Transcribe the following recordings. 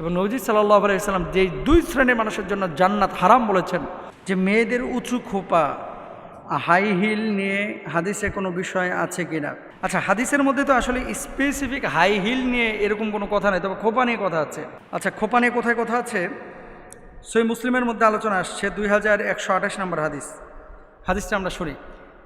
এবং নজির সাল্লাহ আলাইসাল্লাম যেই দুই শ্রেণির মানুষের জন্য জান্নাত হারাম বলেছেন, যে মেয়েদের উঁচু খোপা হাই হিল নিয়ে হাদিসে কোনো বিষয় আছে কি না আচ্ছা হাদিসের মধ্যে তো আসলে স্পেসিফিক হাই হিল নিয়ে এরকম কোনো কথা নেই, তবে খোপা নিয়ে কথা আছে। আচ্ছা খোপা নিয়ে কোথায় কথা আছে? সই মুসলিমের মধ্যে আলোচনা আসছে, দুই হাজার একশো আঠাশ নম্বর হাদিস। হাদিসটা আমরা শুনি।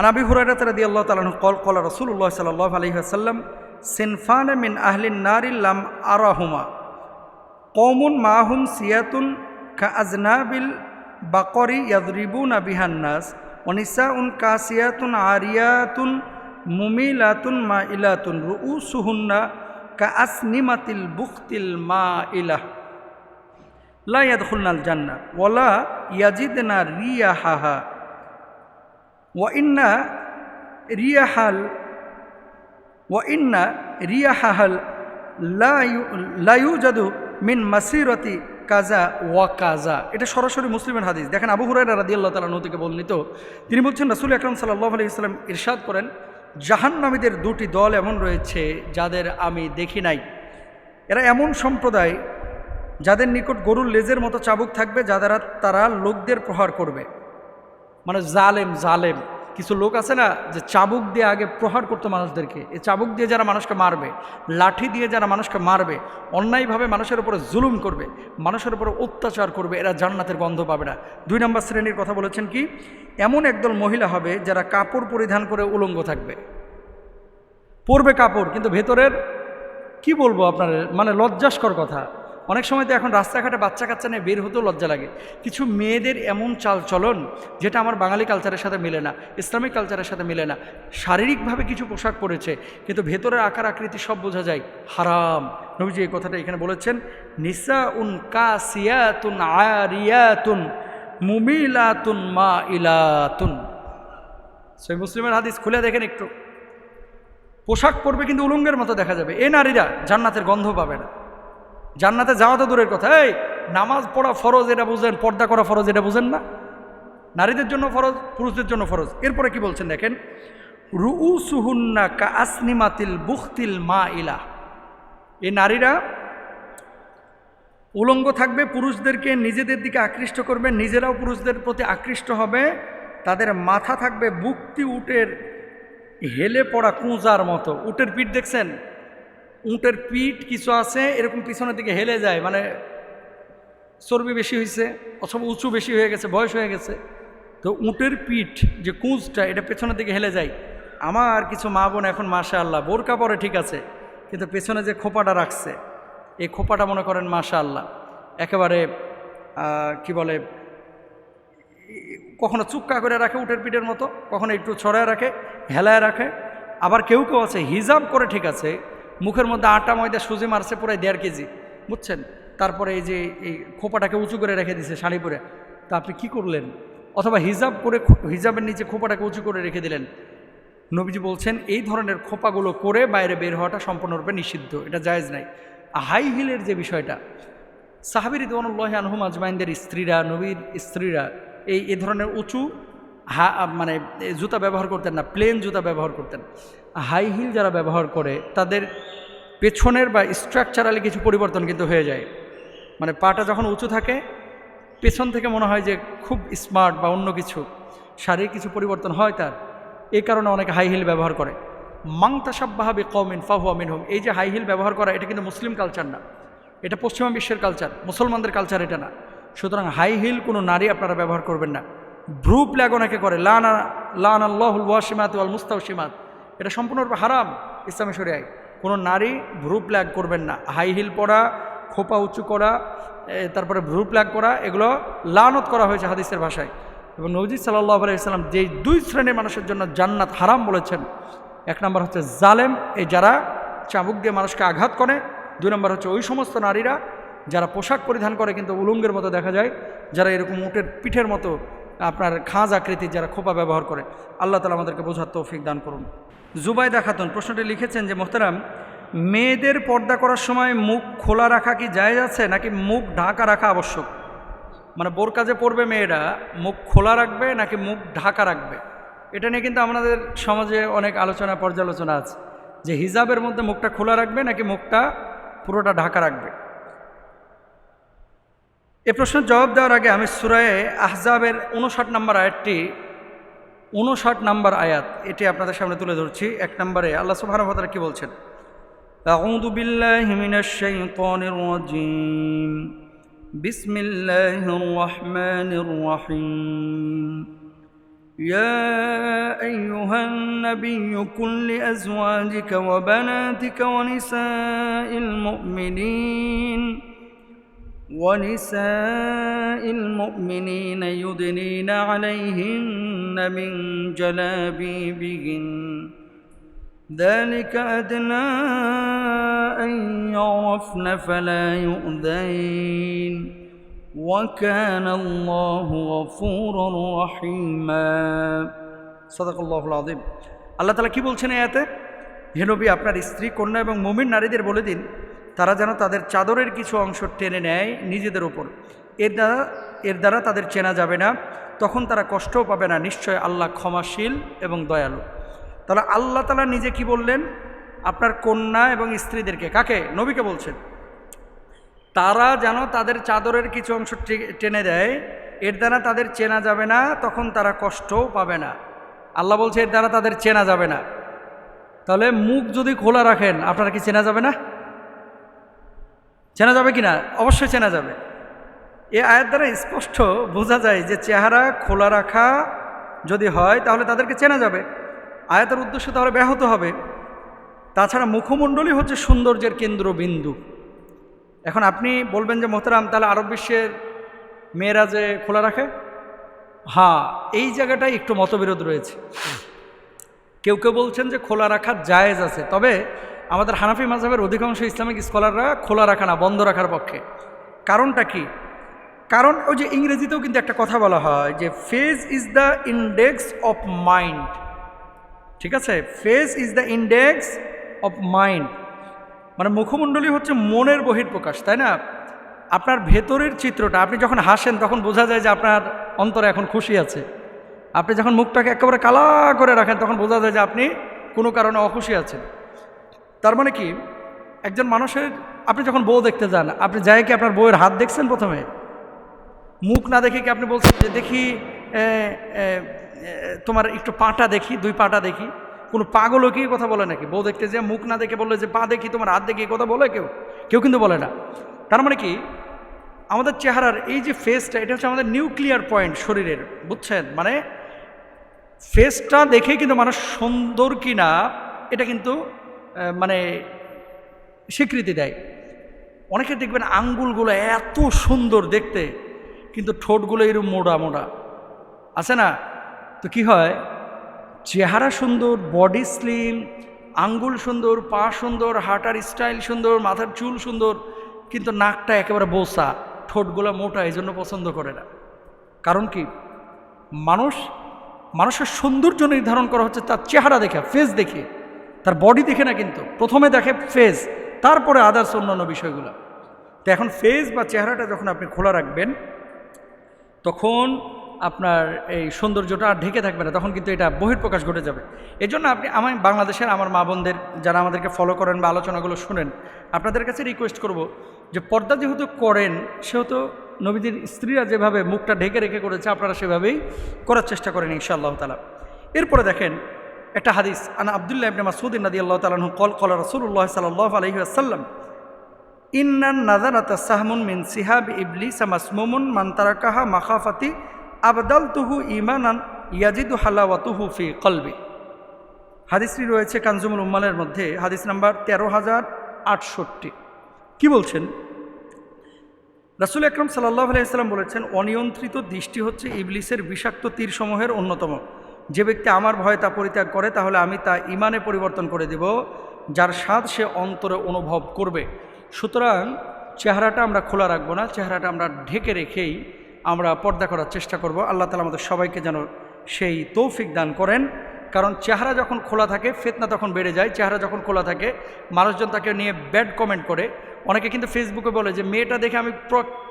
আনাবি হুরাইরা তারা দিয়ে আল্লাহ তালন কল, কলা রসুল্লাহ সাল্লাহ আলহিহাসাল্লাম সিনফান মিন আহলিন নারিল্লাম আরাহুমা। কৌমুন মাহুম সিয়াতুন কা আজনাবিল বাকরি ইয়াদরিবুন বিহান্নাস অনিসা উন কাসিয়াতুন আরিয়াতুন মুমিলাতুন মা ইলাতুন রু সুহুন্না কা আসনিমাতিল বুখতিল মা ইলাহ লাইয়াদুলনাল জান্না ওলা ইয়াজিদনা রিয়াহাহা। ওয়াইন্না রিয়াহাল ওয়াইন্না রিয়াহাল লা জাদু মিন মাসিরতি কাজা ওয়া কাজা। এটা সরাসরি মুসলিমের হাদিস। দেখেন আবু হুরাইরা রাদিয়াল্লাহু তাআলা নদীকে বর্ণিত। তিনি বলছেন, রাসূল আকরাম সাল্লাল্লাহু আলাইহি সাল্লাম ইরশাদ করেন, জাহান্নামীদের দুটি দল এমন রয়েছে যাদের আমি দেখি নাই। এরা এমন সম্প্রদায় যাদের নিকট গরুর লেজের মতো চাবুক থাকবে, যাদের তারা লোকদের প্রহার করবে। মানে জালেম জালেম। কিছু লোক আছে না যে চাবুক দিয়ে আগে প্রহার করতো মানুষদেরকে। এই চাবুক দিয়ে যারা মানুষকে মারবে, লাঠি দিয়ে যারা মানুষকে মারবে, অন্যায়ভাবে মানুষের উপরে জুলুম করবে, মানুষের উপরে অত্যাচার করবে, এরা জান্নাতের গন্ধ পাবে না। দুই নম্বর শ্রেণির কথা বলেছেন কি? এমন একদল মহিলা হবে যারা কাপড় পরিধান করে উলঙ্গ থাকবে। পরবে কাপড়, কিন্তু ভেতরের, কি বলব আপনার মানে লজ্জাস্কর কথা। অনেক সময় তো এখন রাস্তাঘাটে বাচ্চা কাচ্চা নিয়ে বের হতেও লজ্জা লাগে। কিছু মেয়েদের এমন চাল চলন যেটা আমার বাঙালি কালচারের সাথে মিলে না, ইসলামিক কালচারের সাথে মিলে না। শারীরিকভাবে কিছু পোশাক পরেছে, কিন্তু ভেতরের আকার আকৃতি সব বোঝা যায়। হারাম। নবীজি এই কথাটা এখানে বলেছেন নিসা উন কাসিয়াতুন আরিয়াতুন মুমিলাতুন মা ইলাতুন সেই মুসলিমের হাদিস খুলে দেখেন একটু। পোশাক পরবে কিন্তু উলঙ্গের মতো দেখা যাবে। এ নারীরা জান্নাতের গন্ধ পাবে না। জান্নাতে যাওয়া তো দূরের কথা। এই, নামাজ পড়া ফরজ এটা বুঝেন, পর্দা করা ফরজ এটা বুঝেন না। নারীদের জন্য ফরজ, পুরুষদের জন্য ফরজ। এরপরে কি বলছেন দেখেন? রুউ সুহুন্না কা আসনিমাতিল বুখতিল মা ইলা এই নারীরা উলঙ্গ থাকবে, পুরুষদেরকে নিজেদের দিকে আকৃষ্ট করবে, নিজেরাও পুরুষদের প্রতি আকৃষ্ট হবে। তাদের মাথা থাকবে বুকতি উটের হেলে পড়া কুঁজার মতো। উটের পিঠ দেখছেন? উটের পিঠ কিছু আছে, এরকম পিছনের দিকে হেলে যায় মানে চর্বি বেশি হয়েছে অথবা উঁচু বেশি হয়ে গেছে, বয়স হয়ে গেছে। তো উটের পিঠ যে কুঁজটা, এটা পেছনের দিকে হেলে যায়। আমার কিছু মা বোন এখন মাশা আল্লাহ বোরকা পরে ঠিক আছে, কিন্তু পেছনে যে খোপাটা রাখছে, এই খোপাটা মনে করেন মাশা আল্লাহ একেবারে কি বলে, কখনো চুক্কা করে রাখে উটের পিঠের মতো, কখনো একটু ছড়ায় রাখে, হেলায় রাখে। আবার কেউ কেউ আছে, হিজাব করে ঠিক আছে মুখের মধ্যে আটা, ময়দা, সুজি মারছে প্রায় দেড় কেজি। বুঝছেন? তারপরে এই যে এই খোপাটাকে উঁচু করে রেখে দিছে শাড়ি পরে তা আপনি কি করলেন? অথবা হিজাব করে হিজাবের নিচে খোপাটাকে উঁচু করে রেখে দিলেন। নবীজি বলছেন, এই ধরনের খোপাগুলো করে বাইরে বের হওয়াটা সম্পূর্ণরূপে নিষিদ্ধ, এটা জায়েজ নাই। হাই হিলের যে বিষয়টা সাহাবির রিদওয়ানুল্লাহ আনহুম আজমাইনদের স্ত্রীরা, নবীর স্ত্রীরা এই, এ ধরনের উঁচু হা মানে জুতা ব্যবহার করতেন না প্লেন জুতা ব্যবহার করতেন। হাই হিল যারা ব্যবহার করে, তাদের পেছনের বা স্ট্রাকচারালি কিছু পরিবর্তন কিন্তু হয়ে যায়। মানে পাটা যখন উঁচু থাকে, পেছন থেকে মনে হয় যে খুব স্মার্ট বা অন্য কিছু, শারীরিক কিছু পরিবর্তন হয় তার, এই কারণে অনেক হাই হিল ব্যবহার করে। মাং তাসাব্বাহাবি কমিন ফাহুয়া মিনহুম, এই যে হাই হিল ব্যবহার করা, এটা কিন্তু মুসলিম কালচার না। এটা পশ্চিমা বিশ্বের কালচার মুসলমানদের কালচার এটা না। সুতরাং হাই হিল কোনো নারী আপনারা ব্যবহার করবেন না। ভ্রু প্ল্যাগ অনেকে করে, লানা, লান আল্লাহুল ওয়াসিমাত ওয়াল মুস্তাউসিমাত এটা সম্পূর্ণরূপে হারাম ইসলামী শরিয়ায়। কোনো নারী ভ্রু প্ল্যাগ করবেন না। হাই হিল পরা, খোপা উঁচু করা তারপরে ভ্রু প্ল্যাগ করা, এগুলো লানত করা হয়েছে হাদিসের ভাষায়। এবং নজিদ সাল্লাহ আলাইসাল্লাম যেই দুই শ্রেণির মানুষের জন্য জান্নাত হারাম বলেছেন, এক নম্বর হচ্ছে জালেম, এই যারা চাবুক দিয়ে মানুষকে আঘাত করে। দুই নম্বর হচ্ছে ওই সমস্ত নারীরা যারা পোশাক পরিধান করে কিন্তু উলঙ্গের মতো দেখা যায়, যারা এরকম উটের পিঠের মতো আপনার খাঁজ আকৃতির যারা খোপা ব্যবহার করে, আল্লাহ তালা আমাদেরকে বোঝার তৌফিক দান করুন। জুবাইদা খাতুন, প্রশ্নটি লিখেছেন যে, মোহতারাম, মেয়েদের পর্দা করার সময় মুখ খোলা রাখা কি জায়েজ আছে, নাকি মুখ ঢাকা রাখা আবশ্যক? মানে বোরকা যে পড়বে মেয়েরা, মুখ খোলা রাখবে, নাকি মুখ ঢাকা রাখবে? এটা নিয়ে কিন্তু আমাদের সমাজে অনেক আলোচনা, পর্যালোচনা আছে। যে হিজাবের মধ্যে মুখটা খোলা রাখবে, নাকি মুখটা পুরোটা ঢাকা রাখবে? এ প্রশ্নের জবাব দেওয়ার আগে আমি সুরায়ে আহজাবের উনষাট নম্বর আয়াতটি উনষাট নম্বর আয়াত এটি আপনাদের সামনে তুলে ধরছি এক নম্বরে আল্লাহ সুবাহ কি বলছেন أعوذ بالله من الشيطان الرجيم بسم الله الرحمن الرحيم يا أيها النبي كن لأزواجك وبناتك ونساء المؤمنين ونساء المؤمنين يدنين عليهن من جلابيبهن ذلك أدنى أن يعرفن فلا يؤذين وكان الله غفورا رحيما صدق الله العظيم আল্লাহ তালা কি বলছেন এতে হেনবি আপনার স্ত্রী কন্যা এবং মমিন নারীদের বলে দিন তারা যেন তাদের চাদরের কিছু অংশ টেনে নেয় নিজেদের ওপর এর দ্বারা এর দ্বারা তাদের চেনা যাবে না। তখন তারা কষ্টও পাবে না। নিশ্চয় আল্লাহ ক্ষমাশীল এবং দয়ালু। তাহলে আল্লাহ তালা নিজে কি বললেন? আপনার কন্যা এবং স্ত্রীদেরকে, কাকে? নবীকে বলছেন। তারা যেন তাদের চাদরের কিছু অংশ টেনে দেয়, এর দ্বারা তাদের চেনা যাবে না, তখন তারা কষ্টও পাবে না। আল্লাহ বলছে, এর দ্বারা তাদের চেনা যাবে না। তাহলে মুখ যদি খোলা রাখেন, আপনারা কি চেনা যাবে না? চেনা যাবে কি না অবশ্যই চেনা যাবে। এ আয়ের দ্বারা স্পষ্ট বোঝা যায় যে চেহারা খোলা রাখা যদি হয়, তাহলে তাদেরকে চেনা যাবে। আয়াতের উদ্দেশ্য তাহলে ব্যাহত হবে। তাছাড়া মুখমণ্ডলই হচ্ছে সৌন্দর্যের কেন্দ্রবিন্দু। এখন আপনি বলবেন যে, মোহতারাম, তাহলে আরব বিশ্বের মেয়েরা যে খোলা রাখে? হ্যাঁ এই জায়গাটায় একটু মতবিরোধ রয়েছে। কেউ কেউ বলছেন যে, খোলা রাখা জায়েজ আছে। তবে আমাদের হানাফি মাঝহের অধিকাংশ ইসলামিক স্কলাররা খোলা রাখা না, বন্ধ রাখার পক্ষে। কারণটা কি? কারণ ওই যে ইংরেজিতেও কিন্তু একটা কথা বলা হয় যে face is the index of mind ঠিক আছে? Face is the index of mind মানে মুখমণ্ডলী হচ্ছে মনের বহির্প্রকাশ তাই না? আপনার ভেতরের চিত্রটা, আপনি যখন হাসেন তখন বোঝা যায় যে আপনার অন্তরে এখন খুশি আছে। আপনি যখন মুখটাকে একেবারে কালা করে রাখেন তখন বোঝা যায় যে আপনি কোনো কারণে অখুশি আছেন। তার মানে কি? একজন মানুষের, আপনি যখন বউ দেখতে যান, আপনি যাই কি আপনার বউয়ের হাত দেখছেন প্রথমে? মুখ না দেখে কি আপনি বলছেন যে, দেখি তোমার একটু পাটা দেখি, দুই পাটা দেখি কোনো পাগলও কি কথা বলে নাকি? বউ দেখতে যে মুখ না দেখে বললে যে, পা দেখি, তোমার হাত দেখি কথা বলে কেউ? কেউ কিন্তু বলে না। তার মানে কি? আমাদের চেহারার এই যে ফেসটা এটা হচ্ছে আমাদের নিউক্লিয়ার পয়েন্ট শরীরের, বুঝছেন? মানে ফেসটা দেখে কিন্তু মানুষ সুন্দর কি না এটা কিন্তু মানে স্বীকৃতি দেয়। অনেকে দেখবেন আঙ্গুলগুলো এত সুন্দর দেখতে, কিন্তু ঠোঁটগুলো এরকম মোড়া মোড়া। আছে না? তো কি হয়? চেহারা সুন্দর বডি স্লিম আঙ্গুল সুন্দর, পা সুন্দর হাঁটার স্টাইল সুন্দর, মাথার চুল সুন্দর, কিন্তু নাকটা একেবারে বোসা, ঠোঁটগুলো মোটা, এই জন্য পছন্দ করে না। কারণ কি? মানুষ, মানুষের সৌন্দর্য নির্ধারণ করা হচ্ছে তার চেহারা দেখে ফেস দেখে। তার বডি দেখে না কিন্তু। প্রথমে দেখে ফেজ তারপরে আদার্স অন্যান্য বিষয়গুলো। তো এখন ফেজ বা চেহারাটা যখন আপনি খোলা রাখবেন, তখন আপনার এই সৌন্দর্যটা আর ঢেকে থাকবে না, তখন কিন্তু এটা বহির্প্রকাশ ঘটে যাবে। এই জন্য আপনি, আমি বাংলাদেশের আমার মা বোনদের যারা আমাদেরকে ফলো করেন বা আলোচনাগুলো শুনেন, আপনাদের কাছে রিকোয়েস্ট করব যে পর্দা যেহেতু করেন, সেহেতু নবীদের স্ত্রীরা যেভাবে মুখটা ঢেকে রেখে করেছে, আপনারা সেভাবেই করার চেষ্টা করেন ইনশাআল্লাহ তালা এরপরে দেখেন একটা হাদিস, আনা আবদুল্লাহ ইবনে মাসুদিন নদী আল্লাহ তালাহু কল কল রসুল্লাহ সাল্লাহ আলহি আসাল্লাম ইন্নান নাজারাতা সাহমুন মিন সিহাব ইবলিস মাসমুমুন মান্তারাকাহা মাখাফাতি আবদাল তুহু ইমানান ইয়াজিদু হালাওয়াতুহু ফি কলবি। হাদিসটি রয়েছে কানজুমুল উম্মালের মধ্যে, হাদিস নাম্বার তেরো হাজার আটষট্টি। কি বলছেন? রাসুল আকরম সাল্লাহ আলাইসাল্লাম বলেছেন, অনিয়ন্ত্রিত দৃষ্টি হচ্ছে ইবলিসের বিষাক্ত তীরসমূহের অন্যতম। যে ব্যক্তি আমার ভয় তা পরিত্যাগ করে, তাহলে আমি তা ইমানে পরিবর্তন করে দেব, যার স্বাদ সে অন্তরে অনুভব করবে। সুতরাং চেহারাটা আমরা খোলা রাখব না, চেহারাটা আমরা ঢেকে রেখেই আমরা পর্দা করার চেষ্টা করব। আল্লাহ তালা আমাদের সবাইকে যেন সেই তৌফিক দান করেন। কারণ চেহারা যখন খোলা থাকে, ফেতনা তখন বেড়ে যায়। চেহারা যখন খোলা থাকে, মানুষজন তাকে নিয়ে ব্যাড কমেন্ট করে। অনেকে কিন্তু ফেসবুকে বলে যে, মেয়েটা দেখে আমি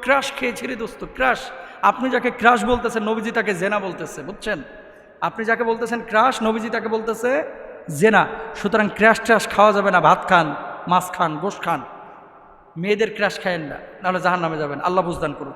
ক্রাশ খেয়েছি রে দোস্ত, ক্রাশ। আপনি যাকে ক্রাশ বলতেছেন, নবীজি তাকে জেনা বলতেছে, বুঝছেন? আপনি যাকে বলতেছেন ক্রাশ নবীজি তাকে বলতেছে জেনা। সুতরাং ক্র্যাশ ট্র্যাশ খাওয়া যাবে না, ভাত খান, মাছ খান, গোশ খান। মেয়েদের ক্র্যাশ খায়েন না, নাহলে জাহান নামে যাবেন। আল্লাহ বুঝদান করুন